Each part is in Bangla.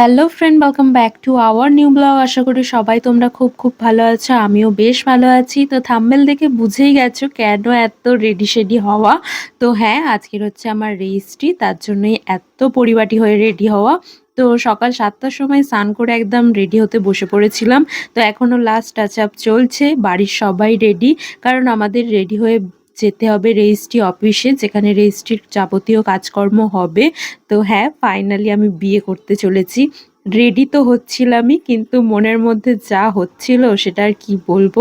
Hello friend welcome back to our new vlog আশা করি সবাই তোমরা খুব খুব ভালো আছো, আমিও বেশ ভালো আছি। তো থাম্বেল দেখে বুঝেই গেছো কেন এত রেডি শেডি হওয়া। তো হ্যাঁ আজকের হচ্ছে আমার রেজিস্ট্রি তার জন্যই এত পরিপাটি হয়ে রেডি হওয়া। তো সকাল সাতটার সময় স্নান করে একদম রেডি হতে বসে পড়েছিলাম। তো এখনও লাস্ট টাচ আপ চলছে, বাড়ির সবাই রেডি কারণ আমাদের রেডি হয়ে যেতে হবে রেজিস্ট্রি অফিসে যেখানে রেজিস্ট্রির যাবতীয় কাজকর্ম হবে। তো হ্যাঁ ফাইনালি আমি বিয়ে করতে চলেছি। রেডি তো হচ্ছিলামই, কিন্তু মনের মধ্যে যা হচ্ছিল সেটা আর কি বলব।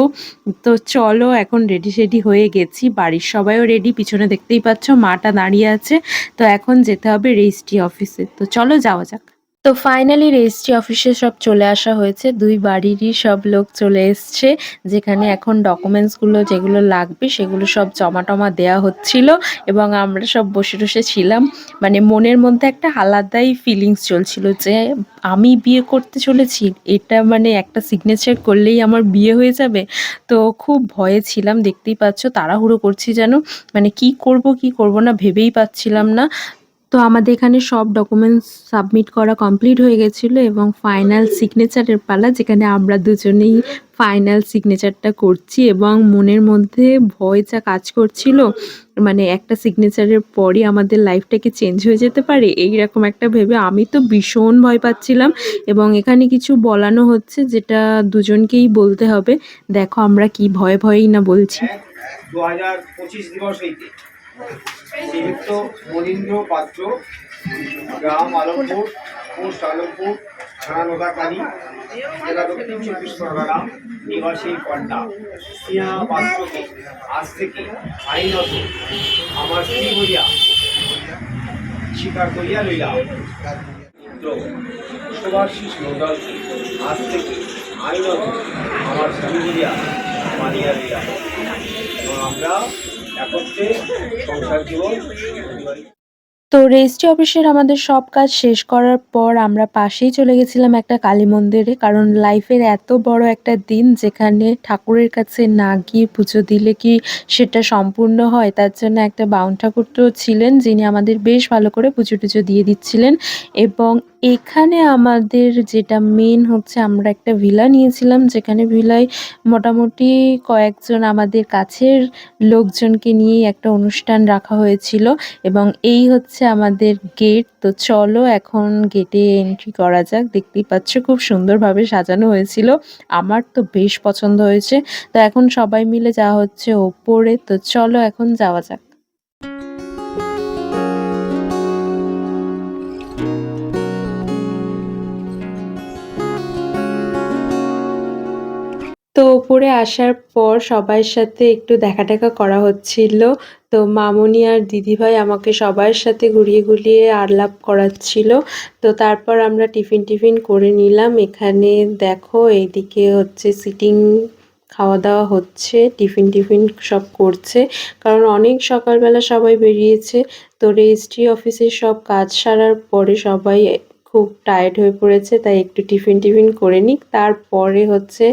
তো চলো, এখন রেডি সেডি হয়ে গেছি। বাড়ির সবাইও রেডি পিছনে দেখতেই পাচ্ছ মাটা দাঁড়িয়ে আছে। তো এখন যেতে হবে রেজিস্ট্রি অফিসে তো চলো, যাওয়া যাক। তো ফাইনালি রেজিস্ট্রি অফিসে সব চলে আসা হয়েছে। দুই বাড়িরই সব লোক চলে এসছে, যেখানে এখন ডকুমেন্টসগুলো যেগুলো লাগবে সেগুলো সব জমা টমা দেওয়া হচ্ছিল এবং আমরা সব বসে বসে ছিলাম। মানে মনের মধ্যে একটা আলাদাই ফিলিংস চলছিল যে আমি বিয়ে করতে চলেছি, এটা মানে একটা সিগনেচার করলেই আমার বিয়ে হয়ে যাবে। তো খুব ভয়ে ছিলাম, দেখতেই পাচ্ছ তাড়াহুড়ো করছি যেন। মানে কি করব কি করব না ভেবেই পাচ্ছিলাম না। তো আমাদের এখানে সব ডকুমেন্টস সাবমিট করা কমপ্লিট হয়ে গেছিল এবং ফাইনাল সিগনেচারের পালা, যেখানে আমরা দুজনেই ফাইনাল সিগনেচারটা করছি এবং মনের মধ্যে ভয় যা কাজ করছিল মানে একটা সিগনেচারের পরই আমাদের লাইফটাকে চেঞ্জ হয়ে যেতে পারে এই রকম একটা ভেবে আমি তো ভীষণ ভয় পাচ্ছিলাম এবং এখানে কিছু বলানো হচ্ছে যেটা দুজনকেই বলতে হবে। দেখো আমরা কি ভয়ে ভয়েই না বলছি। দু হাজার পঁচিশ দিবস হইতে শ্রীযুক্ত মনীন্দ্র পাত্র, গ্রাম আলমপুর, পোস্ট আলমপুর, থানা নোদাকালী জেলা দক্ষিণ চব্বিশ পরগনা, নিবাসী কন্যা স্নেহা পাত্রকে আজ থেকে আইনত আমার স্ত্রী হইয়া স্বীকার করিয়া লইলাম। পুত্র সুভাষিস আজ থেকে আইনত আমার স্বামী হইয়া মানিয়া লইলাম। এবং আমরা তো রেজিস্ট্রি অফিসের আমাদের সব কাজ শেষ করার পর আমরা পাশেই চলে গেছিলাম একটা কালী মন্দিরে, কারণ লাইফের এত বড় একটা দিন যেখানে ঠাকুরের কাছে না গিয়ে পুজো দিলে কি সেটা সম্পূর্ণ হয়? তার জন্য একটা বাউন ঠাকুর তো ছিলেন যিনি আমাদের বেশ ভালো করে পুজো টুজো দিয়ে দিচ্ছিলেন এবং এখানে আমাদের যেটা মেন হচ্ছে, আমরা একটা ভিলা নিয়েছিলাম, যেখানে ভিলায় মোটামুটি কয়েকজন আমাদের কাছের লোকজনকে নিয়েই একটা অনুষ্ঠান রাখা হয়েছিল এবং এই হচ্ছে আমাদের গেট তো চলো এখন গেটে এন্ট্রি করা যাক। দেখতেই পাচ্ছ খুব সুন্দরভাবে সাজানো হয়েছিল। আমার তো বেশ পছন্দ হয়েছে। তো এখন সবাই মিলে যাওয়া হচ্ছে ওপরে। তো চলো এখন যাওয়া যাক। তো ওপরে আসার পর সবার সাথে একটু দেখা টেকা করা হচ্ছিল। তো মামনি আর দিদিভাই আমাকে সবার সাথে ঘুরিয়ে ঘুরিয়ে আলাপ করাচ্ছিল। তো তারপর আমরা টিফিন টিফিন করে নিলাম। এখানে দেখো এইদিকে হচ্ছে সিটিং খাওয়া দাওয়া হচ্ছে, টিফিন টিফিন সব করছে। কারণ অনেক সকালবেলা সবাই বেরিয়েছে। তো রেজিস্ট্রি অফিসের সব কাজ সারার পরে সবাই খুব টায়ার্ড হয়ে পড়েছে, তাই একটু টিফিন টিফিন করে নিক। তারপরে হচ্ছে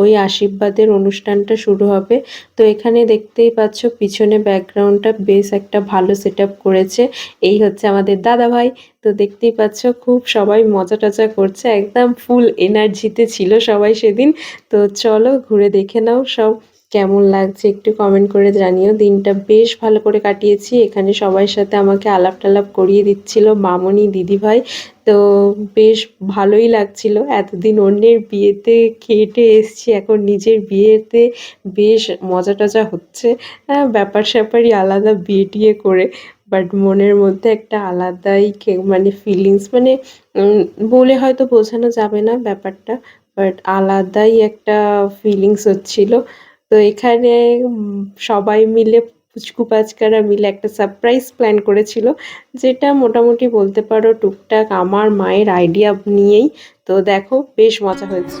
ওই আশীর্বাদের অনুষ্ঠানটা শুরু হবে। তো এখানে দেখতেই পাচ্ছ, পিছনে ব্যাকগ্রাউন্ডটা বেশ একটা ভালো সেট করেছে। এই হচ্ছে আমাদের দাদা ভাই। তো দেখতেই পাচ্ছ, খুব সবাই মজা টজা করছে। একদম ফুল এনার্জিতে ছিল সবাই সেদিন। তো চলো, ঘুরে দেখে নাও সব। কেমন লাগছে একটু কমেন্ট করে জানিও। দিনটা বেশ ভালো করে কাটিয়েছি। এখানে সবার সাথে আমাকে আলাপ টালাপ করিয়ে দিচ্ছিল মামনি দিদিভাই। তো বেশ ভালোই লাগছিল। এতদিন অন্যের বিয়েতে খেটে এসছি এখন নিজের বিয়েতে বেশ মজা টজা হচ্ছে। হ্যাঁ, ব্যাপার স্যাপারই আলাদা বিয়ে টিয়ে করে। বাট মনের মধ্যে একটা আলাদাই মানে ফিলিংস মানে বলে হয়তো বোঝানো যাবে না ব্যাপারটা। বাট আলাদাই একটা ফিলিংস হচ্ছিল। তো এখানে সবাই মিলে পুচকু পাচকারা মিলে একটা সারপ্রাইজ প্ল্যান করেছিল, যেটা মোটামুটি বলতে পারো টুকটাক আমার মায়ের আইডিয়া নিয়েই। তো দেখো, বেশ মজা হয়েছে।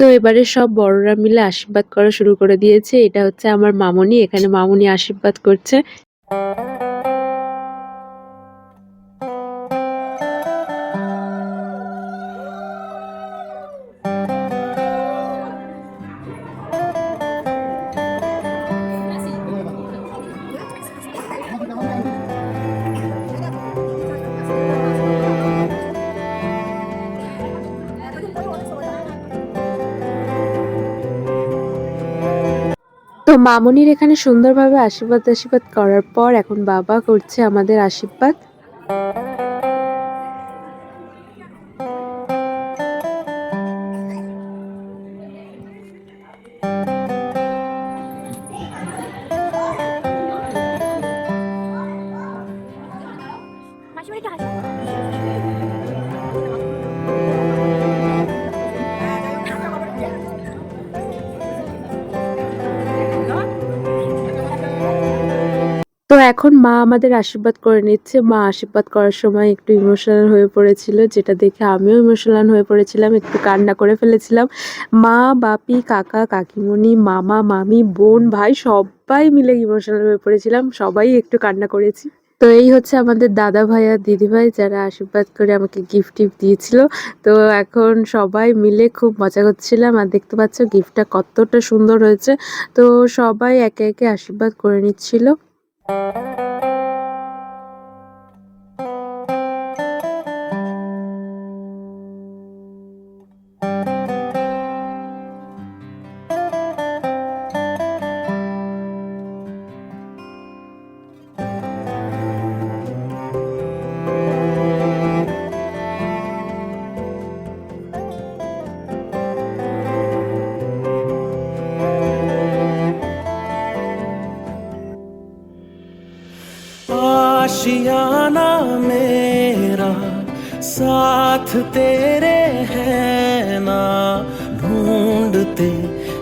তো এবারে সব বড়রা মিলে আশীর্বাদ করা শুরু করে দিয়েছে। এটা হচ্ছে আমার মামনি। এখানে মামনি আশীর্বাদ করছে। মামনির এখানে সুন্দরভাবে আশীর্বাদ আশীর্বাদ করার পর এখন বাবা করছে আমাদের আশীর্বাদ। তো এখন মা আমাদের আশীর্বাদ করে নিচ্ছে। মা আশীর্বাদ করার সময় একটু ইমোশনাল হয়ে পড়েছিল, যেটা দেখে আমিও ইমোশনাল হয়ে পড়েছিলাম, একটু কান্না করে ফেলেছিলাম। মা, বাপি, কাকা, কাকিমণি, মামা, মামি, বোন, ভাই, সবাই মিলে ইমোশনাল হয়ে পড়েছিলাম, সবাই একটু কান্না করেছি। তো এই হচ্ছে আমাদের দাদা ভাই আর দিদি ভাই, যারা আশীর্বাদ করে আমাকে গিফট টিফট দিয়েছিল। তো এখন সবাই মিলে খুব মজা করছিলাম আর দেখতে পাচ্ছ গিফটটা কতটা সুন্দর হয়েছে। তো সবাই একে একে আশীর্বাদ করে নিচ্ছিল। Música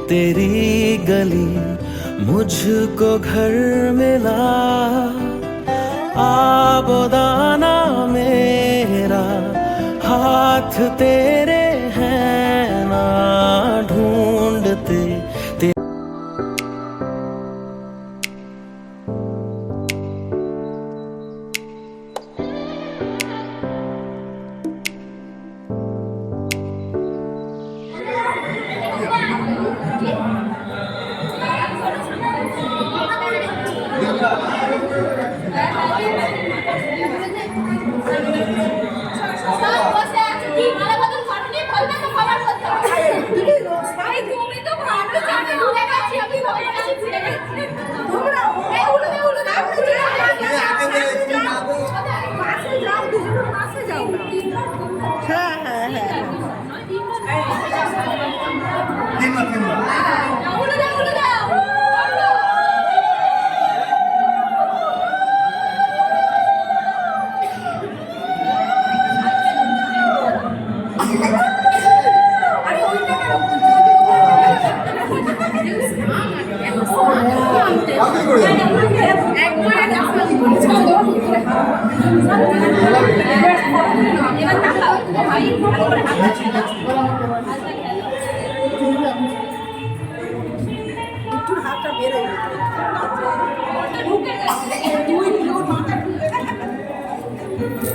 तेरी गली मुझको घर मिला। आबोदाना मेरा हाथ तेरे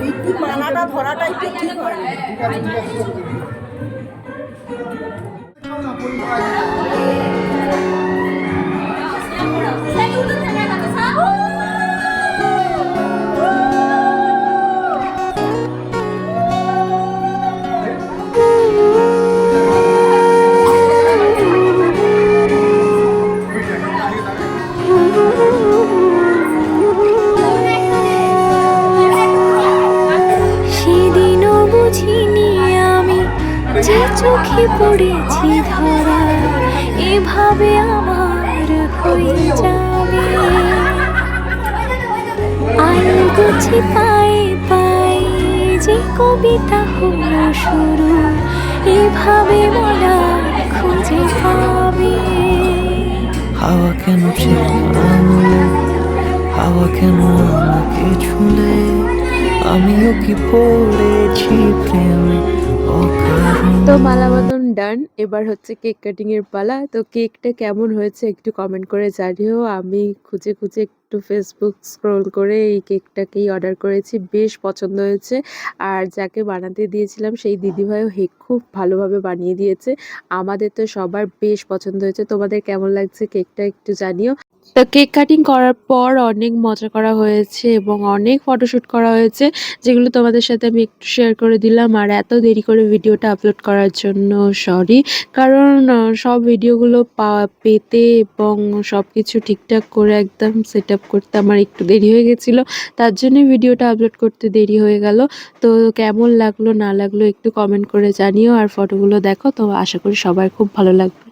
একটু মালাটা ধরাটা একটু ঠিক হয় আলো পাই পায়ে যে কবিতা হলো শুরু। এভাবে মনা খুঁজে পাবে। হাওয়া কেন ছিল হাওয়া কেন আমাকে ছুলে? আমিও কি পড়েছি প্রেমে? তো মালা বদন ডান, এবার হচ্ছে কেক কাটিং এর পালা। তো কেকটা কেমন হয়েছে একটু কমেন্ট করে জানিও। আমি খুঁজে খুঁজে একটু ফেসবুক স্ক্রোল করে এই কেকটাকেই অর্ডার করেছি, বেশ পছন্দ হয়েছে। আর যাকে বানাতে দিয়েছিলাম, সেই দিদিভাইও হে খুব ভালোভাবে বানিয়ে দিয়েছে। আমাদের তো সবার বেশ পছন্দ হয়েছে। তোমাদের কেমন লাগছে কেকটা একটু জানিও। তো কেক কাটিং করার পর অনেক মজা করা হয়েছে এবং অনেক ফটোশুট করা হয়েছে, যেগুলো তোমাদের সাথে আমি একটু শেয়ার করে দিলাম। আর এত দেরি করে ভিডিওটা আপলোড করার জন্য সরি কারণ সব ভিডিওগুলো পা, পেতে এবং সব কিছু ঠিকঠাক করে একদম সেট আপ করতে আমার একটু দেরি হয়ে গেছিল, তার জন্যই ভিডিওটা আপলোড করতে দেরি হয়ে গেল। তো কেমন লাগল না লাগল একটু কমেন্ট করে জানিও, আর ফটোগুলো দেখো, তো আশা করি সবার খুব ভালো লাগবে।